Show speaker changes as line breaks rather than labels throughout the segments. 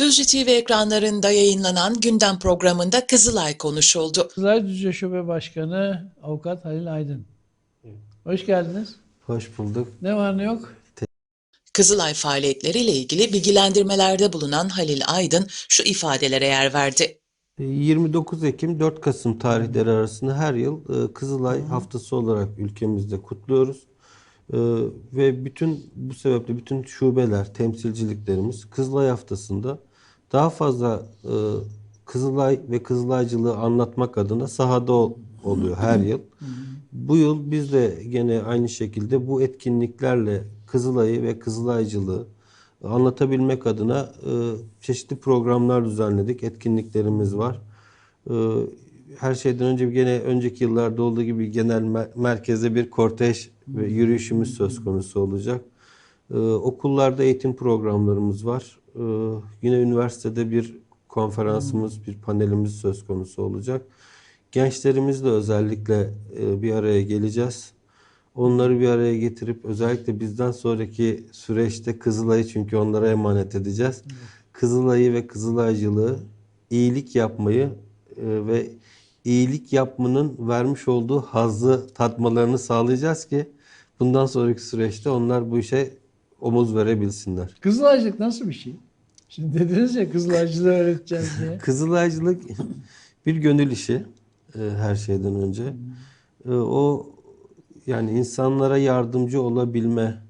Düzce TV ekranlarında yayınlanan gündem programında Kızılay konuşuldu.
Kızılay Düzce Şube Başkanı Avukat Halil Aydın. Hoş geldiniz.
Hoş bulduk.
Ne var ne yok?
Kızılay faaliyetleriyle ilgili bilgilendirmelerde bulunan Halil Aydın şu ifadelere yer verdi.
E, 29 Ekim 4 Kasım tarihleri arasında her yıl e, Kızılay Haftası olarak ülkemizde kutluyoruz. E, Ve bütün bu sebeple bütün şubeler, temsilciliklerimiz Kızılay Haftası'nda daha fazla e, Kızılay ve Kızılaycılığı anlatmak adına sahada ol- oluyor her yıl. Bu yıl biz de gene aynı şekilde bu etkinliklerle Kızılay'ı ve Kızılaycılığı anlatabilmek adına e, çeşitli programlar düzenledik. Etkinliklerimiz var. E, her şeyden önce gene önceki yıllarda olduğu gibi genel mer- merkezde bir kortej ve yürüyüşümüz söz konusu olacak. E, okullarda eğitim programlarımız var. E, yine üniversitede bir konferansımız, bir panelimiz söz konusu olacak. Gençlerimizle özellikle e, bir araya geleceğiz. Onları bir araya getirip özellikle bizden sonraki süreçte Kızılay'ı çünkü onlara emanet edeceğiz. Kızılay'ı ve Kızılaycılığı iyilik yapmayı e, ve iyilik yapmanın vermiş olduğu hazzı tatmalarını sağlayacağız ki bundan sonraki süreçte onlar bu işe omuz verebilsinler.
Kızılaycılık nasıl bir şey? Şimdi dediniz ya Kızılaycılığı öğreteceğiz diye.
Kızılaycılık bir gönül işi e, her şeyden önce. E, o yani insanlara yardımcı olabilme,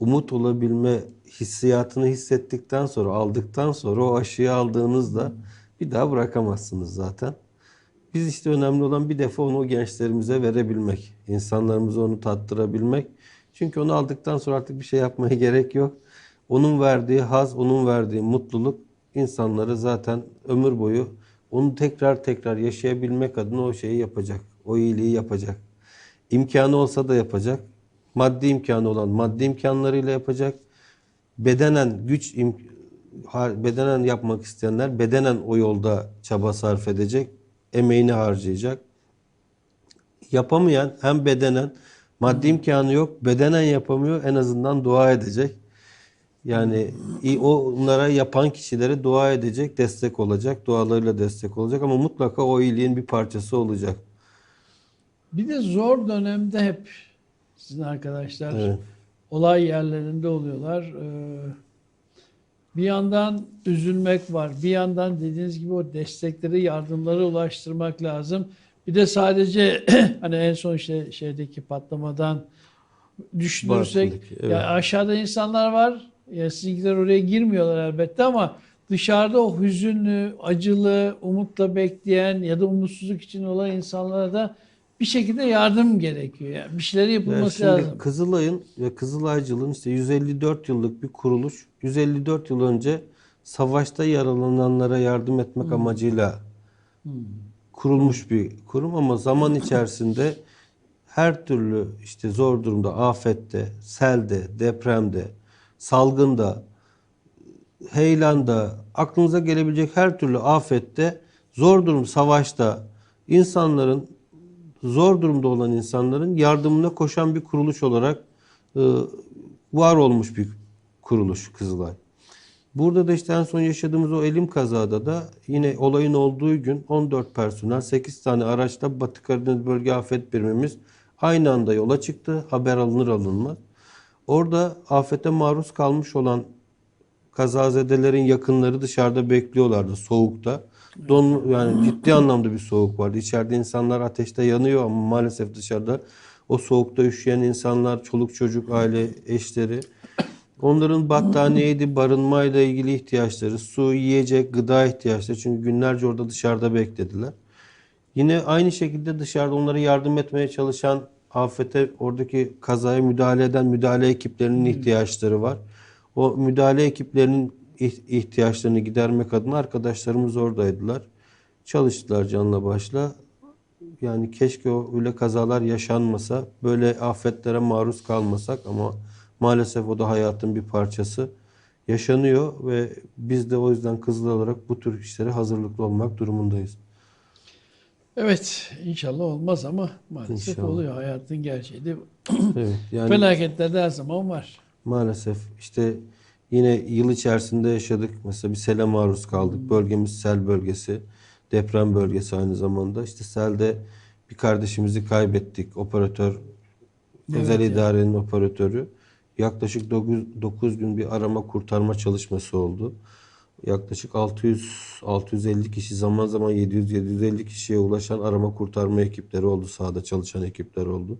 umut olabilme hissiyatını hissettikten sonra, aldıktan sonra o aşıyı aldığınızda bir daha bırakamazsınız zaten. Biz işte önemli olan bir defa onu o gençlerimize verebilmek, insanlarımıza onu tattırabilmek. Çünkü onu aldıktan sonra artık bir şey yapmaya gerek yok. Onun verdiği haz, onun verdiği mutluluk insanları zaten ömür boyu onu tekrar tekrar yaşayabilmek adına o şeyi yapacak. O iyiliği yapacak. İmkanı olsa da yapacak. Maddi imkanı olan maddi imkanlarıyla yapacak. Bedenen güç bedenen yapmak isteyenler bedenen o yolda çaba sarf edecek. Emeğini harcayacak. Yapamayan hem bedenen maddi imkanı yok, bedenen yapamıyor en azından dua edecek. Yani onlara yapan kişilere dua edecek, destek olacak, dualarıyla destek olacak ama mutlaka o iyiliğin bir parçası olacak.
Bir de zor dönemde hep sizin arkadaşlar
Evet.
olay yerlerinde oluyorlar. Ee, Bir yandan üzülmek var. Bir yandan dediğiniz gibi o destekleri, yardımları ulaştırmak lazım. Bir de sadece hani en son işte şeydeki patlamadan düşünürsek
Bartın'daki, evet.
ya aşağıda insanlar var. Ya sizinkiler oraya girmiyorlar elbette ama dışarıda o hüzünlü, acılı, umutla bekleyen ya da umutsuzluk için olan insanlara da bir şekilde yardım gerekiyor. Yani bir şeyler
Ya
yapılması
şimdi
lazım.
Kızılay'ın ve Kızılaycılığın işte 154 yıllık bir kuruluş. 154 yıl önce savaşta yaralananlara yardım etmek amacıyla kurulmuş bir kurum ama zaman içerisinde her türlü işte zor durumda, afette, selde, depremde, salgında, heyelanda, aklınıza gelebilecek her türlü afette, zor durum, savaşta insanların zor durumda olan insanların yardımına koşan bir kuruluş olarak e, var olmuş bir kuruluş Kızılay. Burada da işte en son yaşadığımız o elim kazada da yine olayın olduğu gün 14 personel 8 tane araçla Batı Karadeniz Bölge Afet Birimimiz aynı anda yola çıktı. Haber alınır alınmaz. Orada afete maruz kalmış olan kazazedelerin yakınları dışarıda bekliyorlardı soğukta. Don yani ciddi anlamda bir soğuk vardı. İçeride insanlar ateşte yanıyor ama maalesef dışarıda o soğukta üşüyen insanlar, çoluk çocuk, aile, eşleri onların battaniyeydi, barınmayla ilgili ihtiyaçları, su, yiyecek, gıda ihtiyaçları. Çünkü günlerce orada dışarıda beklediler. Yine aynı şekilde dışarıda onlara yardım etmeye çalışan afete oradaki kazaya müdahale eden müdahale ekiplerinin ihtiyaçları var. O müdahale ekiplerinin ih- ihtiyaçlarını gidermek adına arkadaşlarımız oradaydılar. Çalıştılar canla başla. Yani keşke o öyle kazalar yaşanmasa, böyle afetlere maruz kalmasak ama maalesef o da hayatın bir parçası yaşanıyor ve biz de o yüzden Kızılay olarak bu tür işlere hazırlıklı olmak durumundayız.
Evet inşallah olmaz ama maalesef
İnşallah.
oluyor. Hayatın gerçeği de
Evet, yani
felaketler de her zaman var.
maalesef işte Yine yıl içerisinde yaşadık. Mesela bir sele maruz kaldık. Bölgemiz sel bölgesi. Deprem bölgesi aynı zamanda. İşte selde bir kardeşimizi kaybettik. Operatör, özel
Evet,
idarenin operatörü. Yaklaşık 9, gün bir arama kurtarma çalışması oldu. Yaklaşık 600-650 kişi zaman zaman 700-750 kişiye ulaşan arama kurtarma ekipleri oldu. Sahada çalışan ekipler oldu.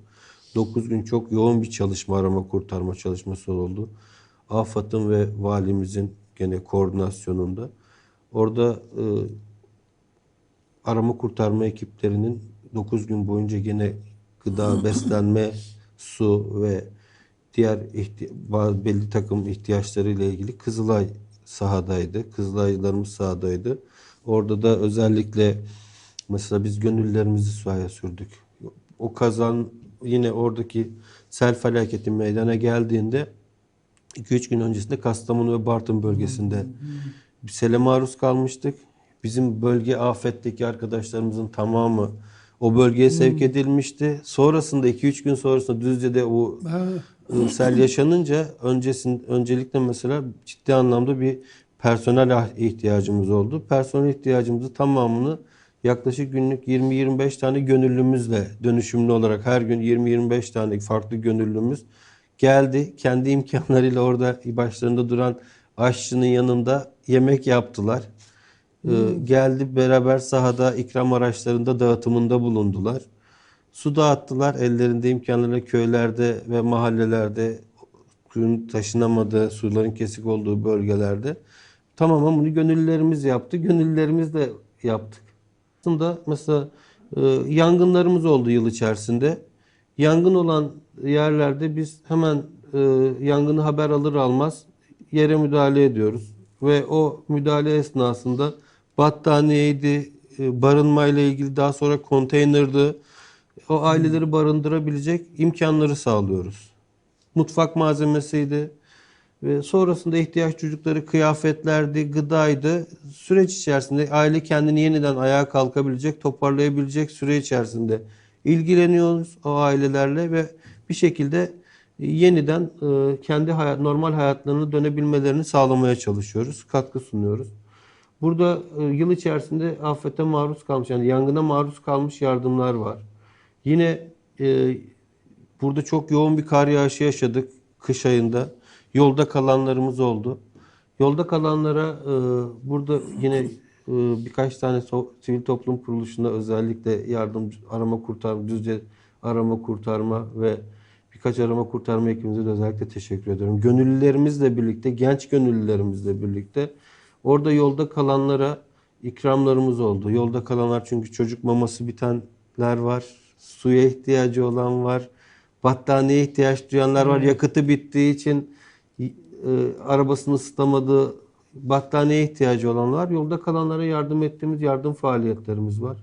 9 gün çok yoğun bir çalışma arama kurtarma çalışması oldu. AFAD'ın ve valimizin gene koordinasyonunda. Orada e, arama kurtarma ekiplerinin 9 gün boyunca gene gıda, beslenme, su ve diğer belli takım ihtiyaçlarıyla ilgili Kızılay sahadaydı. Kızılaylarımız sahadaydı. Orada da özellikle mesela biz gönüllerimizi sahaya sürdük. O kazan yine oradaki sel felaketi meydana geldiğinde 2-3 gün öncesinde Kastamonu ve Bartın bölgesinde bir sele maruz kalmıştık. Bizim bölge afetteki arkadaşlarımızın tamamı o bölgeye sevk edilmişti. Sonrasında 2-3 gün sonrasında Düzce'de o
Ha,
sel yaşanınca öncesin öncelikle mesela ciddi anlamda bir personel ah- ihtiyacımız oldu. Personel ihtiyacımızı tamamını yaklaşık günlük 20-25 tane gönüllümüzle dönüşümlü olarak her gün 20-25 tane farklı gönüllümüz geldi. Kendi imkanlarıyla orada başlarında duran aşçının yanında yemek yaptılar. Ee, geldi beraber sahada ikram araçlarında dağıtımında bulundular. Su dağıttılar ellerinde imkanlarıyla köylerde ve mahallelerde suyun taşınamadığı, suların kesik olduğu bölgelerde. Tamamen bunu gönüllülerimiz yaptı. Gönüllülerimiz de yaptık. Aslında mesela e, yangınlarımız oldu yıl içerisinde. Yangın olan yerlerde biz hemen e, yangını haber alır almaz yere müdahale ediyoruz. Ve o müdahale esnasında battaniyeydi, e, barınmayla ilgili daha sonra konteynerdi. O aileleri barındırabilecek imkanları sağlıyoruz. Mutfak malzemesiydi. Ve sonrasında ihtiyaç çocukları kıyafetlerdi, gıdaydı. Süreç içerisinde aile kendini yeniden ayağa kalkabilecek, toparlayabilecek süre içerisinde ilgileniyoruz o ailelerle ve bir şekilde yeniden e, kendi hayat, normal hayatlarına dönebilmelerini sağlamaya çalışıyoruz, katkı sunuyoruz. Burada e, yıl içerisinde afete maruz kalmış, yani yangına maruz kalmış yardımlar var. Yine e, burada çok yoğun bir kar yağışı yaşadık kış ayında. Yolda kalanlarımız oldu. Yolda kalanlara e, burada yine e, birkaç tane so- sivil toplum kuruluşuna özellikle yardım arama kurtarma, düzce arama kurtarma ve birkaç arama kurtarma ekibimize de özellikle teşekkür ediyorum. Gönüllülerimizle birlikte, genç gönüllülerimizle birlikte orada yolda kalanlara ikramlarımız oldu. Yolda kalanlar çünkü çocuk maması bitenler var, suya ihtiyacı olan var, battaniye ihtiyaç duyanlar var. Yakıtı bittiği için e, arabasını ısıtamadığı battaniye ihtiyacı olanlar. Yolda kalanlara yardım ettiğimiz yardım faaliyetlerimiz var.